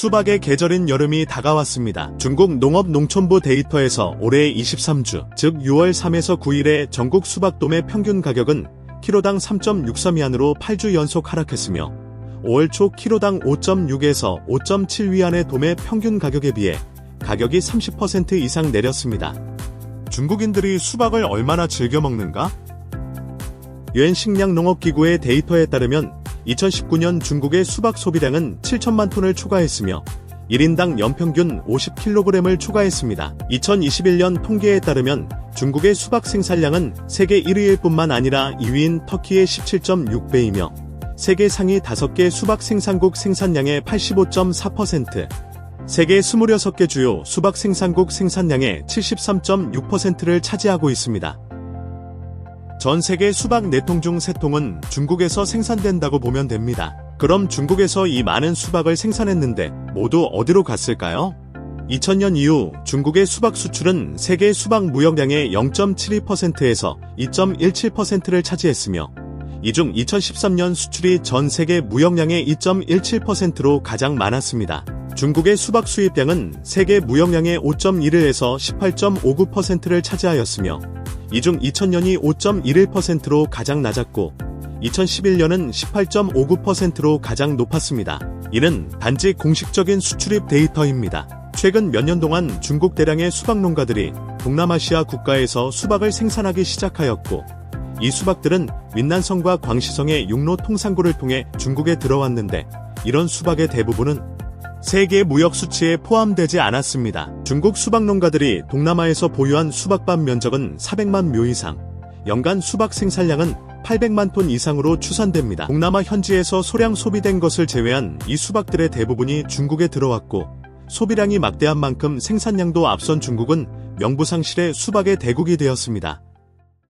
수박의 계절인 여름이 다가왔습니다. 중국 농업농촌부 데이터에서 올해 23주, 즉 6월 3에서 9일의 전국 수박 도매 평균 가격은 키로당 3.63위안으로 8주 연속 하락했으며 5월 초 키로당 5.6에서 5.7 위안의 도매 평균 가격에 비해 가격이 30% 이상 내렸습니다. 중국인들이 수박을 얼마나 즐겨 먹는가? 유엔 식량농업기구의 데이터에 따르면 2019년 중국의 수박 소비량은 7천만 톤을 초과했으며 1인당 연평균 50kg을 초과했습니다. 2021년 통계에 따르면 중국의 수박 생산량은 세계 1위일 뿐만 아니라 2위인 터키의 17.6배이며 세계 상위 5개 수박 생산국 생산량의 85.4%, 세계 26개 주요 수박 생산국 생산량의 73.6%를 차지하고 있습니다. 전 세계 수박 4통 중 3통은 중국에서 생산된다고 보면 됩니다. 그럼 중국에서 이 많은 수박을 생산했는데 모두 어디로 갔을까요? 2000년 이후 중국의 수박 수출은 세계 수박 무역량의 0.72%에서 2.17%를 차지했으며 이 중 2013년 수출이 전 세계 무역량의 2.17%로 가장 많았습니다. 중국의 수박 수입량은 세계 무역량의 5.1에서 18.59%를 차지하였으며 이중 2000년이 5.11%로 가장 낮았고 2011년은 18.59%로 가장 높았습니다. 이는 단지 공식적인 수출입 데이터입니다. 최근 몇 년 동안 중국 대량의 수박 농가들이 동남아시아 국가에서 수박을 생산하기 시작하였고 이 수박들은 윈난성과 광시성의 육로 통상구를 통해 중국에 들어왔는데 이런 수박의 대부분은 세계 무역 수치에 포함되지 않았습니다. 중국 수박 농가들이 동남아에서 보유한 수박밭 면적은 400만 묘 이상, 연간 수박 생산량은 800만 톤 이상으로 추산됩니다. 동남아 현지에서 소량 소비된 것을 제외한 이 수박들의 대부분이 중국에 들어왔고 소비량이 막대한 만큼 생산량도 앞선 중국은 명부상실의 수박의 대국이 되었습니다.